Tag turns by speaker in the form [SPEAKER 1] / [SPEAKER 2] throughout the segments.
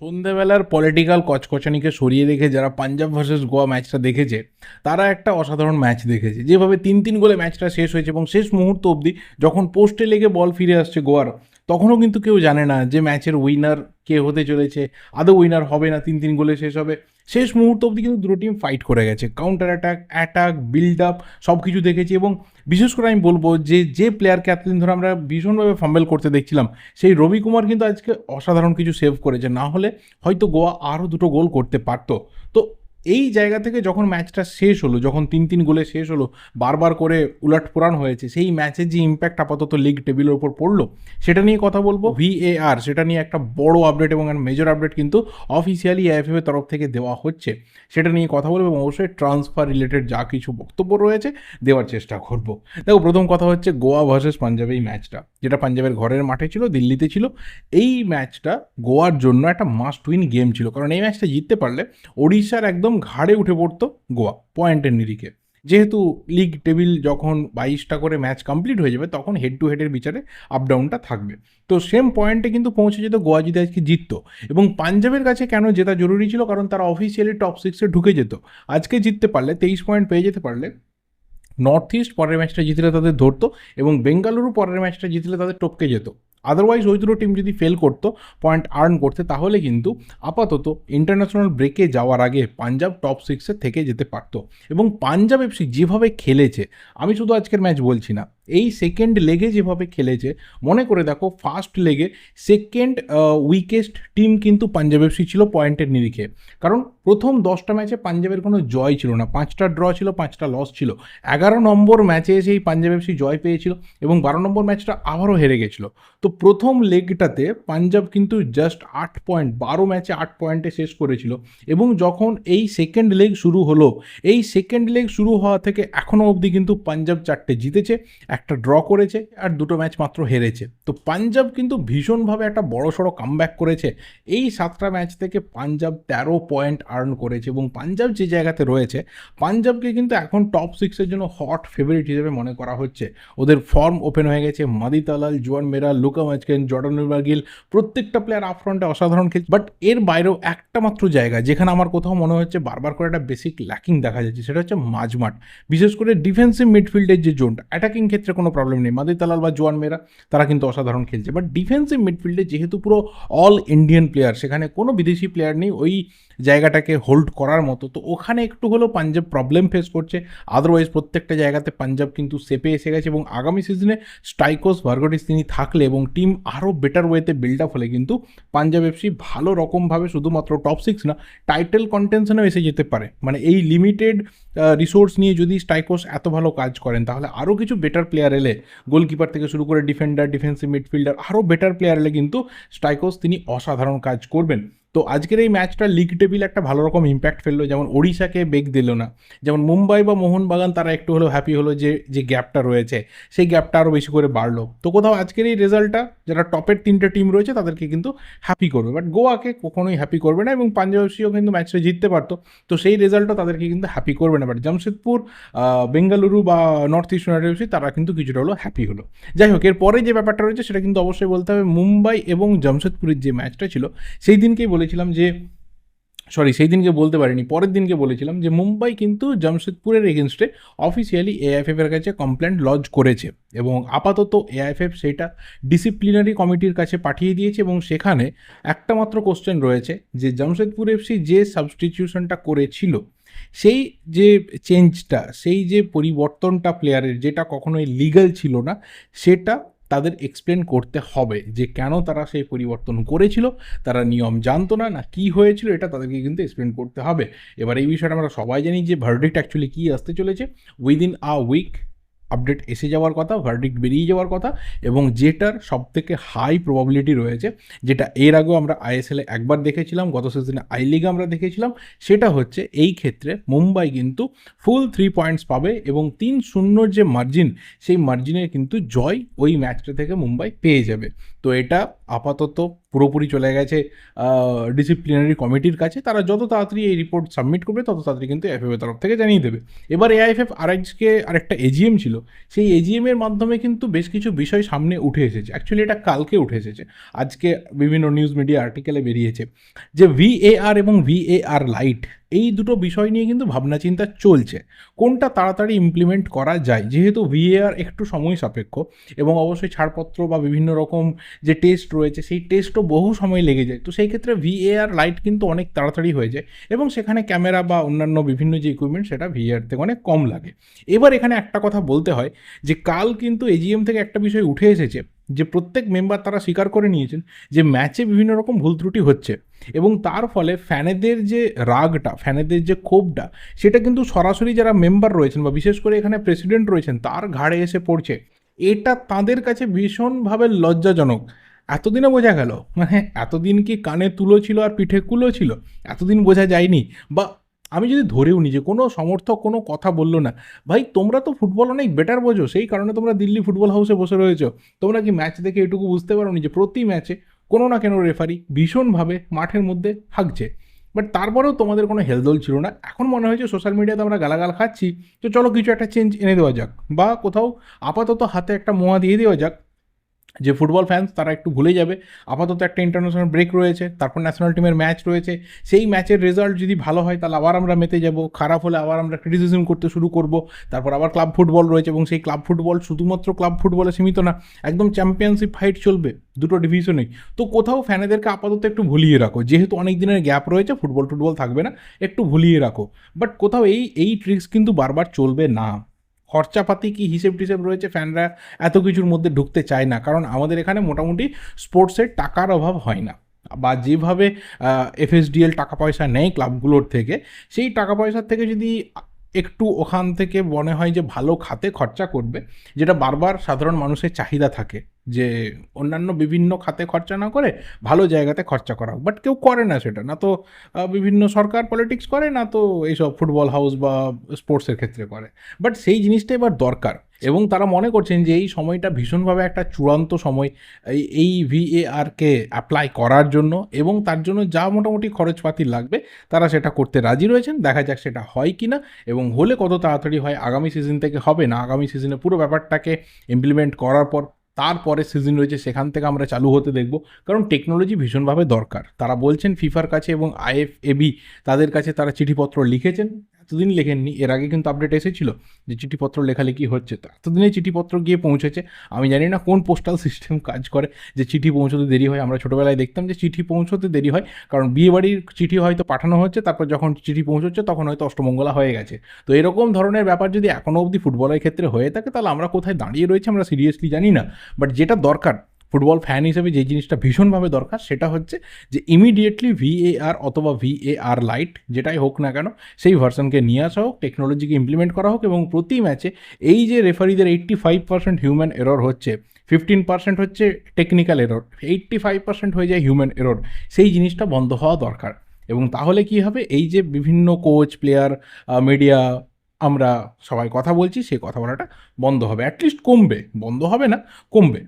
[SPEAKER 1] সন্ধেবেলার পলিটিক্যাল কচকচানিকে সরিয়ে রেখে যারা পাঞ্জাব ভার্সেস গোয়া ম্যাচটা দেখেছে, তারা একটা অসাধারণ ম্যাচ দেখেছে। যেভাবে তিন তিন গোলে ম্যাচটা শেষ হয়েছে এবং শেষ মুহূর্ত অবধি যখন পোস্টে লেগে বল ফিরে আসছে গোয়ার, তখনও কিন্তু কেউ জানে না যে ম্যাচের উইনার কে হতে চলেছে। আদৌ উইনার হবে না, তিন তিন গোলে শেষ হবে। শেষ মুহূর্ত অবধি কিন্তু দুটো টিম ফাইট করে গেছে। Counter attack attack build up সব কিছু দেখেছি এবং বিশেষ করে আমি বলব যে যে প্লেয়ারকে এতদিন ধরে আমরা ভীষণভাবে ফাম্বেল করতে দেখছিলাম, সেই রবি কুমার কিন্তু আজকে অসাধারণ কিছু সেভ করেছে। না হলে হয়তো গোয়া আরও দুটো গোল করতে পারতো। তো এই জায়গা থেকে যখন ম্যাচটা শেষ হলো, যখন তিন তিন গোলে শেষ হলো, বারবার করে উলাট পুরাণ হয়েছে, সেই ম্যাচের যে ইম্প্যাক্ট আপাতত লিগ টেবিলের উপর পড়ল, সেটা নিয়ে কথা বলব। ভিএআর সেটা নিয়ে একটা বড় আপডেট এবং মেজর আপডেট কিন্তু অফিসিয়ালি এআইএফএফ এর তরফ থেকে দেওয়া হচ্ছে। সেটা নিয়ে কথা বলব এবং অবশ্যই ট্রান্সফার রিলেটেড যা কিছু বক্তব্য রয়েছে, দেওয়ার চেষ্টা করব। দেখো, প্রথম কথা হচ্ছে গোয়া ভার্সেস পাঞ্জাব এই ম্যাচটা যেটা পাঞ্জাবের ঘরের মাঠে ছিল, দিল্লিতে ছিল। এই ম্যাচটা গোয়ার জন্য একটা মাস্ট উইন গেম ছিল, কারণ এই ম্যাচটা জিততে পারলে ওড়িশার একদম ঘাড়ে উঠে পড়তো গোয়া, পয়েন্টের নিরিখে। যেহেতু লিগ টেবিল যখন বাইশটা করে ম্যাচ কমপ্লিট হয়ে যাবে, তখন হেড টু হেডের বিচারে আপ ডাউনটা থাকবে। তো সেম পয়েন্টে কিন্তু পৌঁছে যেত গোয়া যদি আজকে জিততো। এবং পাঞ্জাবের কাছে কেন জেতা জরুরি ছিল? কারণ তারা অফিসিয়ালি টপ সিক্সে ঢুকে যেত। আজকে জিততে পারলে, তেইশ পয়েন্ট পেয়ে যেতে পারলে নর্থ ইস্ট পরের ম্যাচটা জিতলে তাদের ধরতো এবং বেঙ্গালুরু পরের ম্যাচটা জিতলে তাদের টপকে যেত। আদারওয়াইজ ওই দুটো টিম যদি ফেল করতো পয়েন্ট আর্ন করতে, তাহলে কিন্তু আপাতত ইন্টারন্যাশনাল ব্রেকে যাওয়ার আগে পাঞ্জাব টপ সিক্সে থেকে যেতে পারতো। এবং পাঞ্জাব এফসি যেভাবে খেলেছে, আমি শুধু আজকের ম্যাচ বলছি না এই সেকেন্ড লেগে যেভাবে খেলেছে, মনে করে দেখো ফার্স্ট লেগে সেকেন্ড উইকেস্ট টিম কিন্তু পাঞ্জাব এফসি ছিল পয়েন্টের নিরিখে। কারণ প্রথম দশটা ম্যাচে পাঞ্জাবের কোনো জয় ছিল না। পাঁচটা ড্র ছিল, পাঁচটা লস ছিল। এগারো নম্বর ম্যাচে এসে এই পাঞ্জাব এফসি জয় পেয়েছিল এবং বারো নম্বর ম্যাচটা আবারও হেরে গেছিল। তো প্রথম লেগটাতে পাঞ্জাব কিন্তু জাস্ট আট পয়েন্ট বারো ম্যাচে আট পয়েন্টে শেষ করেছিল এবং যখন এই সেকেন্ড লেগ শুরু হলো, এই সেকেন্ড লেগ শুরু হওয়া থেকে এখনও অবধি কিন্তু পাঞ্জাব চারটে জিতেছে। একটা ড্র করেছে আর দুটো ম্যাচ মাত্র হেরেছে। তো পাঞ্জাব কিন্তু ভীষণভাবে একটা বড় সড়ো কামব্যাক করেছে। এই সাতটা ম্যাচ থেকে পাঞ্জাব তেরো পয়েন্ট আর্ন করেছে এবং পাঞ্জাব যে জায়গাতে রয়েছে, পাঞ্জাবকে কিন্তু এখন টপ সিক্সের জন্য হট ফেভারিট হিসেবে মনে করা হচ্ছে। ওদের ফর্ম ওপেন হয়ে গেছে। Madih Talal, Juan Mera Luka Majcen Jordan Gill প্রত্যেকটা প্লেয়ার আপফ্রন্টে অসাধারণ খেলছে। বাট এর বাইরেও একটা মাত্র জায়গা, যেখানে আমার কোথাও মনে হচ্ছে বারবার করে একটা বেসিক ল্যাকিং দেখা যাচ্ছে, সেটা হচ্ছে মাঝমাঠ। বিশেষ করে ডিফেন্সিভ মিডফিল্ডের যে জোনটা অ্যাটাকিং ক্ষেত্রে কোনো প্রবলেম নেই। মাদি তালাল বা জোয়ান মেরা তারা কিন্তু অসাধারণ খেলছে। বাট ডিফেন্সিভ মিডফিল্ডে যেহেতু পুরো অল ইন্ডিয়ান প্লেয়ার সেখানে কোনো বিদেশি প্লেয়ার নেই। ওই জায়গাটাকে হোল্ড করার মতো। তো ওখানে একটু হলেও পাঞ্জাব প্রবলেম ফেস করছে। আদারওয়াইজ প্রত্যেকটা জায়গাতে পাঞ্জাব কিন্তু সেপে এসে গেছে এবং আগামী সিজনে স্ট্রাইকোস ভার্গটিস তিনি থাকলে এবং টিম আরও বেটার ওয়েতে বিল্ড আপ হলে কিন্তু পাঞ্জাব এফসি ভালো রকমভাবে শুধুমাত্র টপ সিক্স না টাইটেল কন্টেনশনেও এসে যেতে পারে। মানে এই লিমিটেড রিসোর্স নিয়ে যদি স্টাইকোস এত ভালো কাজ করেন, তাহলে আরও কিছু বেটার প্লেয়ার এলে গোলকিপার থেকে শুরু করে ডিফেন্ডার ডিফেন্সিভ মিডফিল্ডার আরও বেটার প্লেয়ার এলে কিন্তু স্টাইকোস তিনি অসাধারণ কাজ করবেন। তো আজকের এই ম্যাচটা লিগ টেবিল একটা ভালো রকম ইম্প্যাক্ট ফেলল, যেমন ওড়িশাকে বেগ দিল না। যেমন মুম্বাই বা মোহনবাগান, তারা একটু হলেও হ্যাপি হলো যে যে গ্যাপটা রয়েছে, সেই গ্যাপটা আরও বেশি করে বাড়লো। তো কোথাও আজকের এই রেজাল্টটা যারা টপের তিনটে টিম রয়েছে, তাদেরকে কিন্তু হ্যাপি করবে। বাট গোয়াকে কখনোই হ্যাপি করবে না এবং পাঞ্জাব এফসিও কিন্তু ম্যাচটা জিততে পারতো। তো সেই রেজাল্টটা তাদেরকে কিন্তু হ্যাপি করবে না। বাট জামশেদপুর বেঙ্গালুরু বা নর্থ ইস্ট ইউনাইটেড তারা কিন্তু কিছুটা হলো হ্যাপি হলো। যাই হোক, এরপরে যে ব্যাপারটা রয়েছে, সেটা কিন্তু অবশ্যই বলতে হবে, মুম্বাই এবং জামশেদপুরের যে ম্যাচটা ছিল, সেই দিনকেই বলেছিলাম যে সরি সেই দিনকে বলতে পারিনি, পরের দিনকে বলেছিলাম যে, মুম্বাই কিন্তু জামশেদপুরের এগেনস্টে অফিসিয়ালি এআইএফএফ এর কাছে কমপ্লেন লজ করেছে এবং আপাতত এআইএফএফ সেটা ডিসিপ্লিনারি কমিটির কাছে পাঠিয়ে দিয়েছে এবং সেখানে একটা মাত্র কোশ্চেন রয়েছে যে, জামশেদপুর এফসি যে সাবস্টিটিউশনটা করেছিল, সেই যে চেঞ্জটা সেই যে পরিবর্তনটা প্লেয়ারের যেটা কখনোই লিগ্যাল ছিল না, সেটা তাদের এক্সপ্লেন করতে হবে যে কেন তারা সেই পরিবর্তন করেছিল, তারা নিয়ম জানতো না না কী হয়েছিল, এটা তাদেরকে কিন্তু এক্সপ্লেন করতে হবে। এবার এই বিষয়টা আমরা সবাই জানি যে ভার্ডিক্ট অ্যাকচুয়ালি কী আসতে চলেছে। উইদিন আ উইক আপডেট এসে যাওয়ার কথা ভার্ডিক্ট বেরিয়ে যাওয়ার কথা এবং যেটার সব থেকে হাই প্রবাবিলিটি রয়েছে, যেটা এর আগেও আমরা আইএসএলে একবার দেখেছিলাম, গত সিজনে আই লিগে আমরা দেখেছিলাম, সেটা হচ্ছে এই ক্ষেত্রে মুম্বাই কিন্তু ফুল থ্রি পয়েন্টস পাবে এবং তিন শূন্য যে মার্জিন সেই মার্জিনের কিন্তু জয় ওই ম্যাচটা থেকে মুম্বাই পেয়ে যাবে। তো এটা আপাতত পুরোপুরি চলে গেছে ডিসিপ্লিনারি কমিটির কাছে। তারা যত তাড়াতাড়ি এই রিপোর্ট সাবমিট করবে, তত তাড়াতাড়ি কিন্তু এফএফের তরফ থেকে জানিয়ে দেবে। এবার এআইএফএফ আর আজকে আরেকটা এজিএম ছিল। সেই এজিএম এর মাধ্যমে কিন্তু বেশ কিছু বিষয় সামনে উঠে এসেছে। অ্যাকচুয়ালি এটা কালকে উঠে এসেছে। আজকে বিভিন্ন নিউজ মিডিয়া আর্টিকেলে বেরিয়েছে যে ভিএআর এবং ভিএআর লাইট এই দুটো বিষয় নিয়ে কিন্তু ভাবনা চিন্তা চলছে। কোনটা তাড়াতাড়ি ইমপ্লিমেন্ট করা যায়? যেহেতু ভিএআর একটু সময় সাপেক্ষ এবং অবশ্যই ছাড়পত্র বা বিভিন্ন রকম যে টেস্ট রয়েছে, সেই টেস্টও বহু সময় লেগে যায়। তো সেই ক্ষেত্রে ভিএআর লাইট কিন্তু অনেক তাড়াতাড়ি হয়ে যায় এবং সেখানে ক্যামেরা বা অন্যান্য বিভিন্ন যে ইকুইপমেন্ট সেটা ভিএআর থেকে অনেক কম লাগে। এবার এখানে একটা কথা বলতে হয় যে, কাল কিন্তু এজিএম থেকে একটা বিষয় উঠে এসেছে। যে প্রত্যেক মেম্বার তারা স্বীকার করে নিয়েছেন যে ম্যাচে বিভিন্ন রকম ভুল ত্রুটি হচ্ছে এবং তার ফলে ফ্যানেদের যে রাগটা ফ্যানেদের যে ক্ষোভটা, সেটা কিন্তু সরাসরি যারা মেম্বার রয়েছেন বা বিশেষ করে এখানে প্রেসিডেন্ট রয়েছেন, তার ঘাড়ে এসে পড়ছে। এটা তাদের কাছে ভীষণভাবে লজ্জাজনক। এতদিনে বোঝা গেল মানে এতদিন কি কানে তুলো ছিল আর পিঠে কুলো ছিল? এতদিন বোঝা যায়নি। বা আমি যদি ধরেও নিই যে কোনো সমর্থক কোনো কথা বলল না, ভাই, তোমরা তো ফুটবল অনেক বেটার বোঝো, সেই কারণে তোমরা দিল্লি ফুটবল হাউসে বসে রয়েছো। তোমরা কি ম্যাচ দেখে এটুকু বুঝতে পারো যে প্রতি ম্যাচে কোনো না কেন রেফারি ভীষণভাবে মাঠের মধ্যে হাঁকছে? বাট তারপরেও তোমাদের কোনো হেলদোল ছিল না। এখন মনে হয়েছে সোশ্যাল মিডিয়াতে আমরা গালাগাল খাচ্ছি, তো চলো কিছু একটা চেঞ্জ এনে দেওয়া যাক, বা কোথাও আপাতত হাতে একটা মোয়া দিয়ে দেওয়া যাক। যে ফুটবল ফ্যান্স তারা একটু ভুলে যাবে। আপাতত একটা ইন্টারন্যাশনাল ব্রেক রয়েছে, তারপর ন্যাশনাল টিমের ম্যাচ রয়েছে। সেই ম্যাচের রেজাল্ট যদি ভালো হয়, তাহলে আবার আমরা মেতে যাব। খারাপ হলে আবার আমরা ক্রিটিসিজম করতে শুরু করব। তারপর আবার ক্লাব ফুটবল রয়েছে এবং সেই ক্লাব ফুটবল শুধুমাত্র ক্লাব ফুটবলে সীমিত না, একদম চ্যাম্পিয়নশিপ ফাইট চলবে। দুটো ডিভিশনেই তো কোথাও ফ্যানেদেরকে আপাতত একটু ভুলিয়ে রাখো। যেহেতু অনেক দিনের গ্যাপ রয়েছে ফুটবল টুটবল থাকবে না, একটু ভুলিয়ে রাখো। বাট কোথাও এই এই ট্রিক্স কিন্তু বারবার চলবে না। খরচাপাতি কি হিসেব টিসেব রয়েছে? ফ্যানরা এত কিছুর মধ্যে ঢুকতে চায় না। কারণ আমাদের এখানে মোটামুটি স্পোর্টসের টাকার অভাব হয় না। বা যেভাবে এফএসডিএল টাকা পয়সা নেয় ক্লাবগুলোর থেকে, সেই টাকা পয়সার থেকে যদি একটু ওখান থেকে মনে হয় যে ভালো খাতে খরচা করবে, যেটা বারবার সাধারণ মানুষের চাহিদা থাকে যে অন্যান্য বিভিন্ন খাতে খরচা না করে ভালো জায়গাতে খরচা করা বাট কেউ করে না সেটা। না তো বিভিন্ন সরকার পলিটিক্স করে, না তো এইসব ফুটবল হাউস বা স্পোর্টসের ক্ষেত্রে করে। বাট সেই জিনিসটা এবার দরকার। এবং তারা মনে করছেন যে এই সময়টা ভীষণভাবে একটা চূড়ান্ত সময়, এই এই ভিএআরকে অ্যাপ্লাই করার জন্য এবং তার জন্য যা মোটামুটি খরচপাতি লাগবে তারা সেটা করতে রাজি রয়েছেন। দেখা যাক সেটা হয় কি না এবং হলে কত তাড়াতাড়ি হয়, আগামী সিজন থেকে হবে না, আগামী সিজনে পুরো ব্যাপারটাকে ইমপ্লিমেন্ট করার পর, তারপরে সিজন রয়েছে সেখান থেকে আমরা চালু হতে দেখব। কারণ টেকনোলজি ভীষণভাবে দরকার। তারা বলছেন ফিফার কাছে এবং আইএফএবি তাদের কাছে তারা চিঠিপত্র লিখেছেন। এতদিন লেখেননি, এর আগে কিন্তু আপডেট এসেছিল যে চিঠিপত্র লেখালেখি হচ্ছে, তো এতদিনে চিঠিপত্র গিয়ে পৌঁছেছে। আমি জানি না কোন পোস্টাল সিস্টেম কাজ করে যে চিঠি পৌঁছতে দেরি হয়। আমরা ছোটোবেলায় দেখতাম যে চিঠি পৌঁছতে দেরি হয়, কারণ বিয়ে বাড়ির চিঠি হয়তো পাঠানো হচ্ছে, তারপর যখন চিঠি পৌঁছচ্ছে তখন হয়তো অষ্টমঙ্গলা হয়ে গেছে। তো এরকম ধরনের ব্যাপার যদি এখনও অবধি ফুটবলের ক্ষেত্রে হয়ে থাকে, তাহলে আমরা কোথায় দাঁড়িয়ে রয়েছে আমরা সিরিয়াসলি জানি না। বাট যেটা দরকার ফুটবল ফ্যান হিসেবে যে জিনিসটা ভীষণভাবে দরকার, সেটা হচ্ছে যে ইমিডিয়েটলি ভিএআর অথবা ভিএআর লাইট যেটাই হোক না কেন, সেই ভার্সনকে নিয়ে আসা হোক টেকনোলজিকে ইমপ্লিমেন্ট করা হোক এবং প্রতি ম্যাচে এই যে রেফারিদের eighty five percent human error হচ্ছে ফিফটিন পার্সেন্ট হচ্ছে technical error eighty five percent হয়ে যায় হিউম্যান এরর সেই জিনিসটা বন্ধ হওয়া দরকার। এবং তাহলে কি হবে? এই যে বিভিন্ন কোচ প্লেয়ার মিডিয়া আমরা সবাই কথা বলছি সেই কথা বলাটা বন্ধ হবে অ্যাটলিস্ট কমবে। বন্ধ হবে না, কমবে।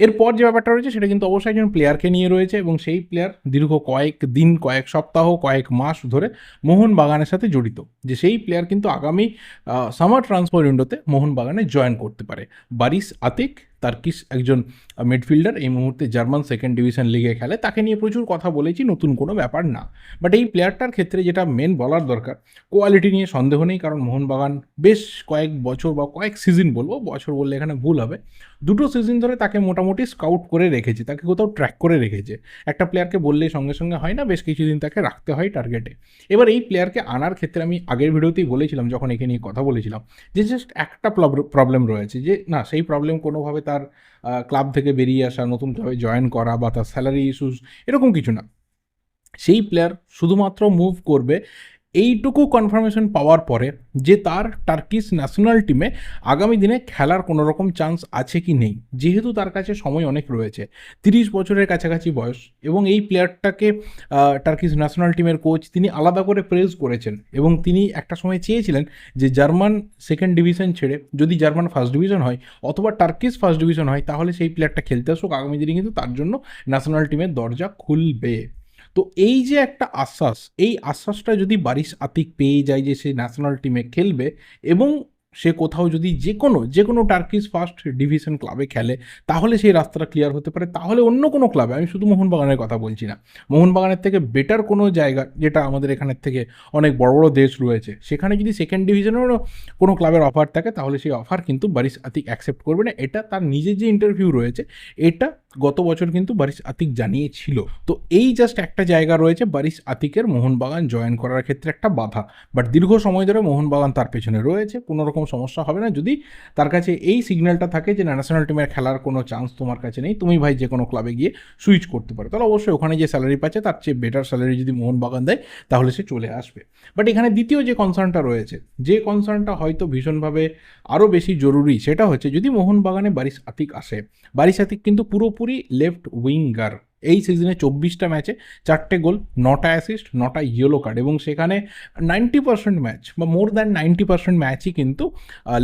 [SPEAKER 1] এরপর যে ব্যাপারটা রয়েছে, সেটা কিন্তু অবশ্যই একজন প্লেয়ারকে নিয়ে রয়েছে এবং সেই প্লেয়ার দীর্ঘ কয়েক দিন, কয়েক সপ্তাহ, কয়েক মাস ধরে মোহন বাগানের সাথে জড়িত। যে সেই প্লেয়ার কিন্তু আগামী সামার ট্রান্সফার উইন্ডোতে মোহন বাগানে জয়েন করতে পারে। বারিস আতিক তার্কিস একজন মিডফিল্ডার, এই মুহূর্তে জার্মান সেকেন্ড ডিভিশন লিগে খেলে। তাকে নিয়ে প্রচুর কথা বলেছি, নতুন কোনো ব্যাপার না। বাট এই প্লেয়ারটার ক্ষেত্রে যেটা মেন বলার দরকার কোয়ালিটি নিয়ে সন্দেহ নেই, কারণ মোহনবাগান বেশ কয়েক বছর বা কয়েক সিজন বলব, বছর বললে এখানে ভুল হবে। দুটো সিজন ধরে তাকে মোটামুটি স্কাউট করে রেখেছে, তাকে কোথাও ট্র্যাক করে রেখেছে। একটা প্লেয়ারকে বললেই সঙ্গে সঙ্গে হয় না, বেশ কিছুদিন তাকে রাখতে হয় টার্গেটে এবার এই প্লেয়ারকে আনার ক্ষেত্রে আমি আগের ভিডিওতেই বলেছিলাম, যখন একে নিয়ে কথা বলেছিলাম, যে জাস্ট একটা প্রবলেম রয়েছে, যে না, সেই প্রবলেম কোনোভাবে তার ক্লাব থেকে বেরিয়ে আসা নতুনভাবে জয়েন করা বা তার স্যালারি ইস্যুস এরকম কিছু না। সেই প্লেয়ার শুধুমাত্র মুভ করবে এইটুকু কনফার্মেশন পাওয়ার পরে যে তার টার্কিশ ন্যাশনাল টিমে আগামী দিনে খেলার কোনো রকম চান্স আছে কি নেই, যেহেতু তার কাছে সময় অনেক রয়েছে, তিরিশ বছরের কাছাকাছি বয়স এবং এই প্লেয়ারটাকে টার্কিশ ন্যাশনাল টিমের কোচ তিনি আলাদা করে প্রেজ করেছেন এবং তিনি একটা সময় চেয়েছিলেন যে জার্মান সেকেন্ড ডিভিশন ছেড়ে যদি জার্মান ফার্স্ট ডিভিশন হয় অথবা টার্কিশ ফার্স্ট ডিভিশন হয় তাহলে সেই প্লেয়ারটা খেলতে আসুক, আগামী দিনে কিন্তু তার জন্য ন্যাশনাল টিমের দরজা খুলবে। তো এই যে একটা আশ্বাস, এই আশ্বাসটা যদি বারিশ আতিক পেয়ে যায় যে সে ন্যাশনাল টিমে খেলবে এবং সে কোথাও যদি যে কোনো যে কোনো টার্কিস ফার্স্ট ডিভিশন ক্লাবে খেলে, তাহলে সেই রাস্তাটা ক্লিয়ার হতে পারে। তাহলে অন্য কোনো ক্লাবে আমি শুধু মোহনবাগানের কথা বলছি না। মোহনবাগানের থেকে বেটার কোনো জায়গা, যেটা আমাদের এখানের থেকে অনেক বড় বড় দেশ রয়েছে, সেখানে যদি সেকেন্ড ডিভিশনেরও কোনো ক্লাবের অফার থাকে, তাহলে সেই অফার কিন্তু বারিশ আতিক অ্যাকসেপ্ট করবে না। এটা তার নিজের যে ইন্টারভিউ রয়েছে, এটা গত বছর কিন্তু বারিশ আতিক জানিয়েছিল। তো এই জাস্ট একটা জায়গা রয়েছে বারিশ আতিকের মোহনবাগান জয়েন করার ক্ষেত্রে একটা বাধা। বাট দীর্ঘ সময় ধরে মোহনবাগান তার পেছনে রয়েছে, কোনো রকম সমস্যা হবে না। যদি তার কাছে এই সিগন্যালটা থাকে যে ন্যাশনাল টিমের খেলার কোনো চান্স তোমার কাছে নেই, তুমি ভাই যে কোনো ক্লাবে গিয়ে সুইচ করতে পারো। তাহলে অবশ্যই ওখানে যে স্যালারি পাচ্ছে, তার চেয়ে বেটার স্যালারি যদি মোহনবাগান দেয়, তাহলে সে চলে আসবে। বাট এখানে দ্বিতীয় যে কনসার্নটা রয়েছে, যে কনসার্নটা হয়তো ভীষণভাবে আরও বেশি জরুরি, সেটা হচ্ছে যদি মোহনবাগানে বারিশ আতিক আসে, বারিশ আতিক কিন্তু পুরোপুরি লেফট উইঙ্গার এই সিজনে চব্বিশটা ম্যাচে চারটে গোল, নটা অ্যাসিস্ট নটা ইয়েলো কার্ড এবং সেখানে নাইনটি পার্সেন্ট ম্যাচ বা মোর দ্যান নাইনটি পার্সেন্ট ম্যাচই কিন্তু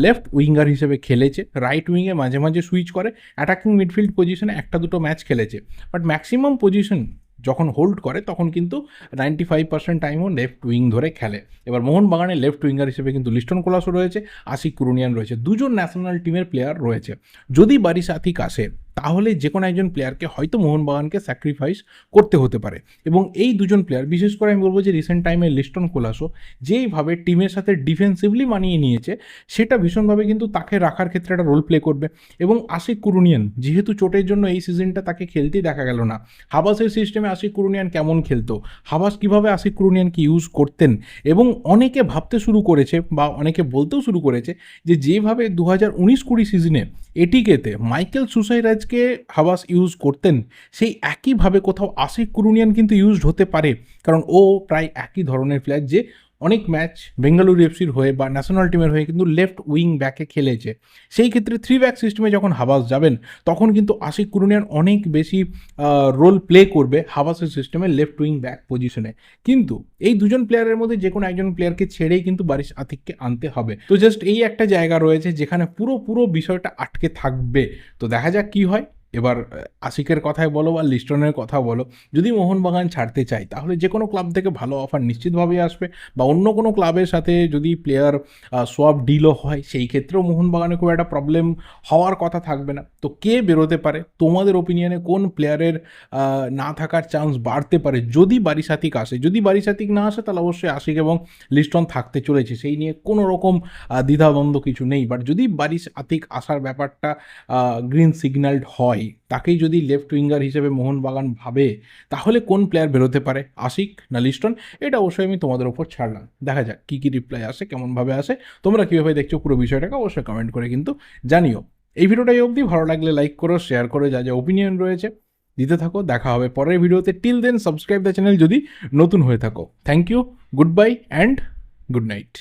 [SPEAKER 1] লেফট উইঙ্গার হিসেবে খেলেছে। রাইট উইংয়ে মাঝে মাঝে সুইচ করে। অ্যাটাকিং মিডফিল্ড পজিশনে একটা দুটো ম্যাচ খেলেছে। বাট ম্যাক্সিমাম পজিশন যখন হোল্ড করে, তখন কিন্তু নাইনটি ফাইভ পার্সেন্ট টাইমও লেফট উইং ধরে খেলে। এবার মোহনবাগানে লেফট উইঙ্গার হিসেবে কিন্তু লিস্টন কোলাসও রয়েছে, আশিক কুরুনিয়ান রয়েছে। দুজন ন্যাশনাল টিমের প্লেয়ার রয়েছে। যদি বারিশ আতিক আসে তাহলে যে কোনো একজন প্লেয়ারকে হয়তো মোহনবাগানকে স্যাক্রিফাইস করতে হতে পারে। এবং এই দুজন প্লেয়ার বিশেষ করে আমি বলব যে রিসেন্ট টাইমে লিস্টন কোলাসো, যেইভাবে টিমের সাথে ডিফেন্সিভলি মানিয়ে নিয়েছে, সেটা ভীষণভাবে কিন্তু তাকে রাখার ক্ষেত্রে একটা রোল প্লে করবে। এবং আশিক কুরুনিয়ান, যেহেতু চোটের জন্য এই সিজনটা তাকে খেলতেই দেখা গেল না, হাবাসের সিস্টেমে আশিক কুরুনিয়ান কেমন খেলতো? হাবাস কীভাবে আশিক কুরুনিয়ানকে ইউজ করতেন? এবং অনেকে ভাবতে শুরু করেছে বা অনেকে বলতেও শুরু করেছে যে যেভাবে দু হাজার উনিশ কুড়ি সিজনে এটিকেতে মাইকেল সুসাইরাজকে হাবাস ইউজ করতেন, সেই একইভাবে কোথাও আশিক কুরুনিয়ান কিন্তু ইউজড হতে পারে, কারণ ও প্রায় একই ধরনের ফ্ল্যাগ যে অনেক ম্যাচ বেঙ্গালুরু এফসির হয়ে বা ন্যাশনাল টিমের হয়ে কিন্তু লেফট উইং ব্যাকে খেলেছে। সেই ক্ষেত্রে থ্রি ব্যাক সিস্টেমে যখন হাবাস যাবেন, তখন কিন্তু আশিক কুরুনিয়ান অনেক বেশি রোল প্লে করবে হাবাসের সিস্টেমে লেফট উইং ব্যাক পজিশনে কিন্তু এই দুজন প্লেয়ারের মধ্যে যে কোনো একজন প্লেয়ারকে ছেড়েই কিন্তু বারিশ আতিককে আনতে হবে। তো জাস্ট এই একটা জায়গা রয়েছে যেখানে পুরো পুরো বিষয়টা আটকে থাকবে। তো দেখা যাক কি হয়। এবার আশিকের কথাই বলো বা লিস্টনের কথা বলো, যদি মোহনবাগান ছাড়তে চাই তাহলে যে কোনো ক্লাব থেকে ভালো অফার নিশ্চিতভাবেই আসবে বা অন্য কোনো ক্লাবের সাথে যদি প্লেয়ার সোয়াপ ডিলও হয়, সেই ক্ষেত্রেও মোহনবাগানে খুব একটা প্রবলেম হওয়ার কথা থাকবে না। তো কে বেরোতে পারে? তোমাদের ওপিনিয়নে কোন প্লেয়ারের না থাকার চান্স বাড়তে পারে? যদি বারিসাতিক আসে, যদি বারিসাতিক না আসে, তাহলে অবশ্যই আশিক এবং লিস্টন থাকতে চলেছে। সেই নিয়ে কোনো রকম দ্বিধাদ্বন্দ্ব কিছু নেই। বাট যদি বারিশ আতিক আসার ব্যাপারটা গ্রিন সিগন্যালড হয় তাকেই যদি লেফট উইঙ্গার হিসেবে মোহনবাগান ভাবে, তাহলে কোন প্লেয়ার বেরোতে পারে? আশিক না লিস্টন? এটা অবশ্যই আমি তোমাদের ওপর ছাড়লাম। দেখা যাক কী কী রিপ্লাই আসে, কেমনভাবে আসে। তোমরা কীভাবে দেখছ পুরো বিষয়টাকে অবশ্যই কমেন্ট করে কিন্তু জানিও। এই ভিডিওটাই অবধি। ভালো লাগলে লাইক করো শেয়ার করো, যা যা ওপিনিয়ন রয়েছে দিতে থাকো। দেখা হবে পরের ভিডিওতে। Till then subscribe the channel যদি নতুন হয়ে থাকো। Thank you goodbye and good night